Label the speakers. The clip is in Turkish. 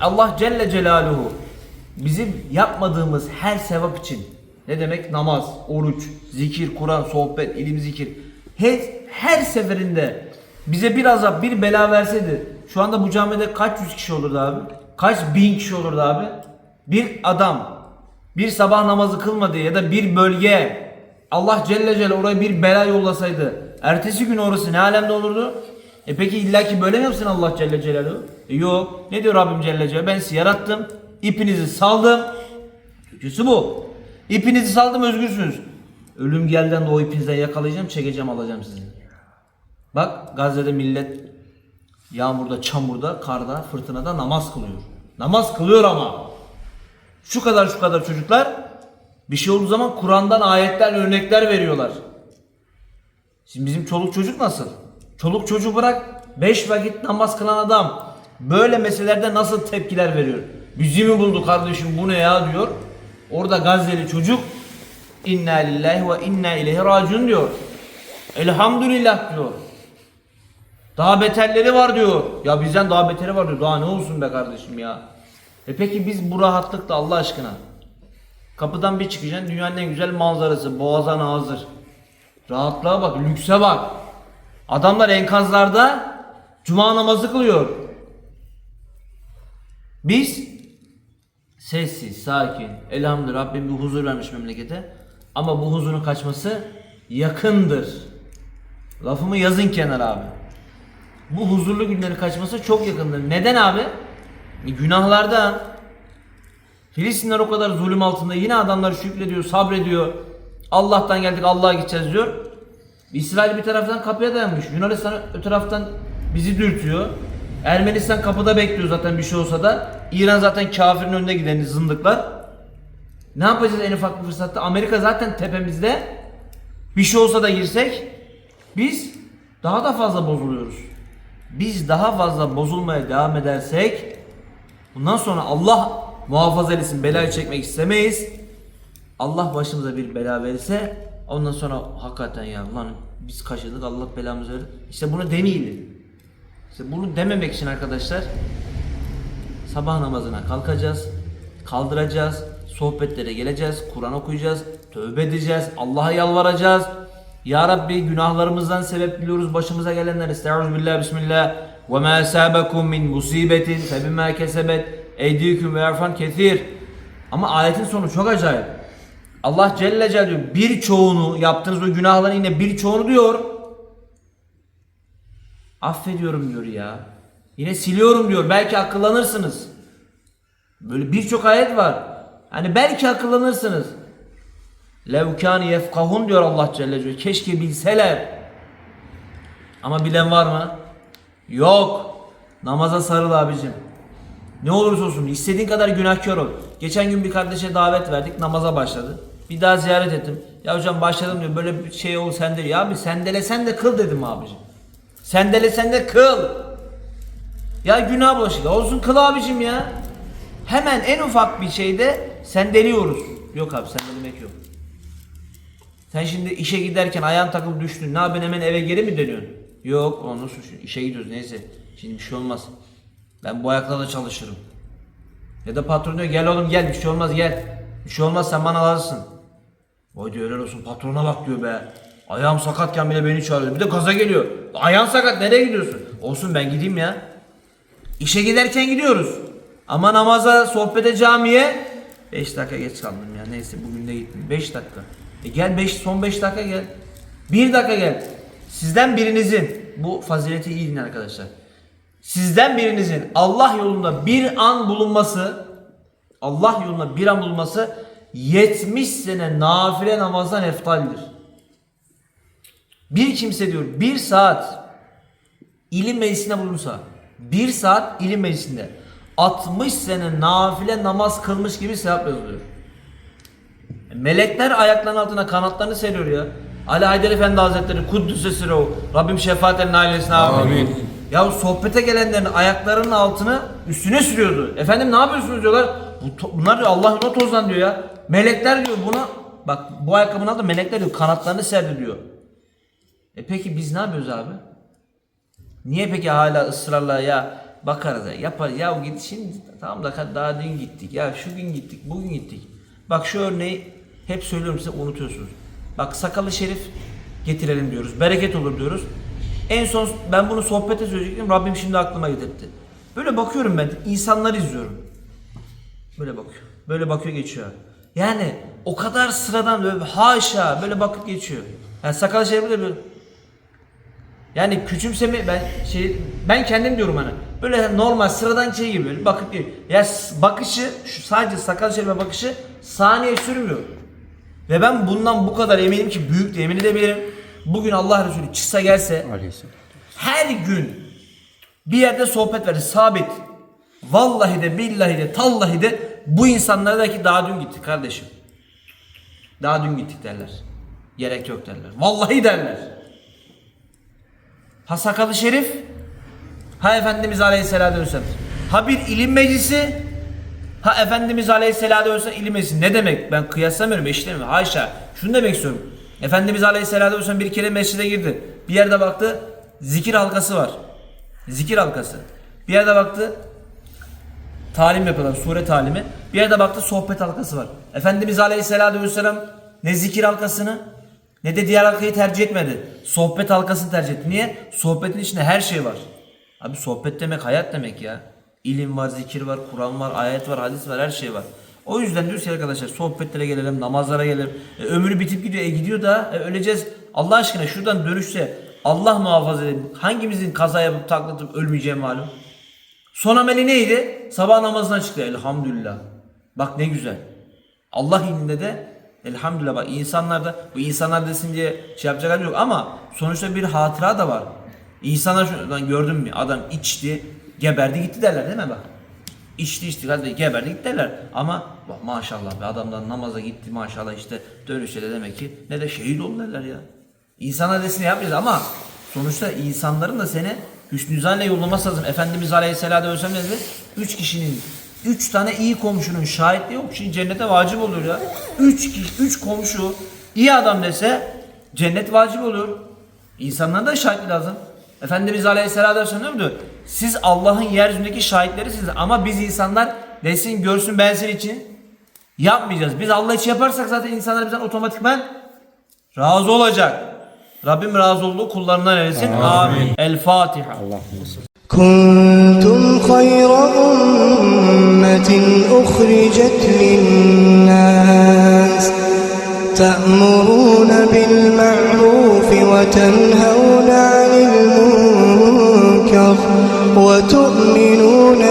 Speaker 1: Allah Celle Celaluhu bizim yapmadığımız her sevap için ne demek? Namaz, oruç, zikir, Kur'an, sohbet, ilim, zikir. Her, her seferinde bize bir azap, bir bela verseydi şu anda bu camide kaç yüz kişi olurdu abi? Kaç bin kişi olurdu abi? Bir adam bir sabah namazı kılmadı ya da bir bölge Allah Celle Celle oraya bir bela yollasaydı ertesi gün orası ne alemde olurdu? E peki illaki böyle mi yapsın Allah Celle Celaluhu? E yok. Ne diyor Rabbim Celle Celaluhu? Ben sizi yarattım. ipinizi saldım. Türkçesi bu. İpinizi saldım özgürsünüz. Ölüm gelden de o ipinizden yakalayacağım, çekeceğim, alacağım sizi. Bak Gazze'de millet yağmurda, çamurda, karda, fırtınada namaz kılıyor. Namaz kılıyor ama. Şu kadar şu kadar çocuklar bir şey olduğu zaman Kur'an'dan ayetler, örnekler veriyorlar. Şimdi bizim çoluk çocuk nasıl? Çoluk çocuğu bırak 5 vakit namaz kılan adam böyle meselelerde nasıl tepkiler veriyor? Bizi mi buldu kardeşim bu ne ya diyor. Orada Gazze'li çocuk inna lillahi ve inna ileyhi raciun diyor. Elhamdülillah diyor. Daha beterleri var diyor. Ya bizden daha beteri var diyor. Daha ne olsun be kardeşim ya. E peki biz bu rahatlıkta Allah aşkına. Kapıdan bir çıkacaksın dünyanın en güzel manzarası. Boğazan hazır. Rahatlığa bak, lükse bak. Adamlar enkazlarda cuma namazı kılıyor. Biz sessiz, sakin. Elhamdülillah Rabbim bir huzur vermiş memlekete. Ama bu huzurun kaçması yakındır. Lafımı yazın kenara abi. Bu huzurlu günlerin kaçması çok yakındır. Neden abi? E, Günahlardan. Filistinler o kadar zulüm altında yine adamlar şükrediyor, sabrediyor. Allah'tan geldik Allah'a gideceğiz diyor. İsrail bir taraftan kapıya dayanmış. Yunanistan öte taraftan bizi dürtüyor. Ermenistan kapıda bekliyor zaten bir şey olsa da. İran zaten kafirin önünde giden zındıklar. Ne yapacağız en ufak bir fırsatta? Amerika zaten tepemizde. Bir şey olsa da girsek biz daha da fazla bozuluyoruz. Biz daha fazla bozulmaya devam edersek bundan sonra Allah muhafaza etsin belayı çekmek istemeyiz. Allah başımıza bir bela verirse ondan sonra hakikaten ya ulan biz kaçırdık Allah belamızı verdi. İşte bunu demeyelim. İşte bunu dememek için arkadaşlar sabah namazına kalkacağız, kaldıracağız, sohbetlere geleceğiz, Kur'an okuyacağız, tövbe edeceğiz, Allah'a yalvaracağız. Ya Rabbi günahlarımızdan sebep biliyoruz başımıza gelenler. Estaizu billah bismillah. Ve ma sabekum min musibetin febima kesebet eydiküm ve erfan kethir. Ama ayetin sonu çok acayip. Allah Celle Celle diyor birçoğunu yaptığınız o günahların yine birçoğunu diyor. Affediyorum diyor ya. Yine siliyorum diyor. Belki akıllanırsınız. Böyle birçok ayet var. Hani belki akıllanırsınız. Lev kâni yefkahun diyor Allah Celle Celle. Keşke bilseler. Ama bilen var mı? Yok. Namaza sarıl abicim. Ne olursa olsun istediğin kadar günahkar ol. Geçen gün bir kardeşe davet verdik namaza başladı. Bir daha ziyaret ettim. Ya hocam başladım diyor böyle bir şey ol sende. Ya abi sendelesen de kıl dedim abicim. Sendelesen de kıl. Ya günah bulaşık. Olsun kıl abicim ya. Hemen en ufak bir şeyde sendeliyoruz. Yok abi sendelemek yok. Sen şimdi işe giderken ayağın takılıp düştün. Ne yapıyorsun hemen eve geri mi dönüyorsun? Yok onu düşün? İşe gidiyoruz neyse. Şimdi bir şey olmaz. Ben bu ayaklarla çalışırım. Ya da patron diyor gel oğlum gel bir şey olmaz gel. Bir şey olmaz sen bana alırsın. Vay diyor helal olsun patrona bak diyor be. Ayağım sakatken bile beni çağırıyor. Bir de gaza geliyor. Ayağın sakat nereye gidiyorsun? Olsun ben gideyim ya. İşe giderken gidiyoruz. Ama namaza, sohbete, camiye 5 dakika geç kaldım ya. Neyse bugün de gittim. 5 dakika. E gel 5 son 5 dakika gel. 1 dakika gel. Sizden birinizin bu fazileti iyi dinleyin arkadaşlar. Sizden birinizin Allah yolunda bir an bulunması Allah yolunda bir an bulunması 70 sene nafile namazdan eftaldir. Bir kimse diyor bir saat ilim meclisinde bulunsa bir saat ilim meclisinde 60 sene nafile namaz kılmış gibi sevap yazılıyor. Melekler ayaklarının altına kanatlarını seriyor ya. Ali Haydar Efendi Hazretleri Kuddüs'e sıra Rabbim şefaatlerine ailesine amin.
Speaker 2: Amin.
Speaker 1: Ya sohbete gelenlerin ayaklarının altını üstüne sürüyordu. Efendim ne yapıyorsunuz diyorlar. Bunlar diyor Allah yoluna tozlan diyor ya. Melekler diyor buna bak bu ayakkabının altında melekler diyor kanatlarını serdi diyor. E peki biz ne yapıyoruz abi? Niye peki hala ısrarla ya bakarız ya yapar ya git şimdi tamam da daha dün gittik ya şu gün gittik bugün gittik. Bak şu örneği hep söylüyorum size unutuyorsunuz. Bak sakalı şerif getirelim diyoruz. Bereket olur diyoruz. En son ben bunu sohbete söyleyecektim. Rabbim şimdi aklıma getirdi. Böyle bakıyorum ben insanları izliyorum. Böyle bakıyor. Böyle bakıyor geçiyor. Yani o kadar sıradan böyle haşa böyle bakıp geçiyor. Yani sakal şey böyle böyle. Yani küçümseme ben şey ben kendim diyorum hani. Böyle normal sıradan şey gibi böyle bakıp geliyor. Ya bakışı şu sadece sakal şerife bakışı saniye sürmüyor. Ve ben bundan bu kadar eminim ki büyük de emin edebilirim. Bugün Allah Resulü çıksa gelse
Speaker 2: Aleyhisselam.
Speaker 1: her gün bir yerde sohbet verir sabit. Vallahi de billahi de tallahi de bu insanlara da ki daha dün gittik kardeşim. Daha dün gittik derler. Gerek yok derler. Vallahi derler. Ha sakalı şerif ha Efendimiz Aleyhisselatü Vesselam. Ha bir ilim meclisi ha Efendimiz Aleyhisselatü Vesselam ilim meclisi. Ne demek? Ben kıyaslamıyorum eşitlemiyorum. Haşa. Şunu demek istiyorum. Efendimiz Aleyhisselatü Vesselam bir kere mescide girdi. Bir yerde baktı zikir halkası var. Zikir halkası. Bir yerde baktı talim yapıyorlar sure talimi. Bir yerde baktı sohbet halkası var. Efendimiz Aleyhisselatü Vesselam ne zikir halkasını ne de diğer halkayı tercih etmedi. Sohbet halkasını tercih etti. Niye? Sohbetin içinde her şey var. Abi sohbet demek hayat demek ya. İlim var, zikir var, Kur'an var, ayet var, hadis var, her şey var. O yüzden diyoruz ki arkadaşlar sohbetlere gelelim, namazlara gelelim. E, ömrü bitip gidiyor. E gidiyor da e, öleceğiz. Allah aşkına şuradan dönüşse Allah muhafaza edin. Hangimizin kaza yapıp taklatıp ölmeyeceği malum. Son ameli neydi? Sabah namazından çıktı. Elhamdülillah. Bak ne güzel. Allah indinde de elhamdülillah bak insanlar da bu insanlar desin diye şey yapacak halim yok ama sonuçta bir hatıra da var. İnsanlar şuradan gördün mü adam içti geberdi gitti derler değil mi bak. İçti içti hadi geberdi gitti derler. Ama bak maşallah be adamdan namaza gitti maşallah işte dönüşte de demek ki ne de şehit oldu derler ya. İnsanlar desin yapacağız ama sonuçta insanların da seni hüsnü zanle yollaması lazım. Efendimiz Aleyhisselatü Vesselam dedi? Üç kişinin Üç tane iyi komşunun şahitliği yok. Şimdi cennete vacip oluyor ya. Üç, kişi, üç komşu iyi adam dese cennet vacip olur. İnsanlara da şahitlik lazım. Efendimiz Aleyhisselatü Vesselam diyor? Siz Allah'ın yeryüzündeki şahitlerisiniz ama biz insanlar desin görsün bensin için yapmayacağız. Biz Allah için yaparsak zaten insanlar bizden otomatikman razı olacak. Rabbim razı olduğu kullarından eylesin. Amin. El Fatiha.
Speaker 3: كنتم خير أمة أخرجت للناس تأمرون بالمعروف وتنهون عن المنكر وتؤمنون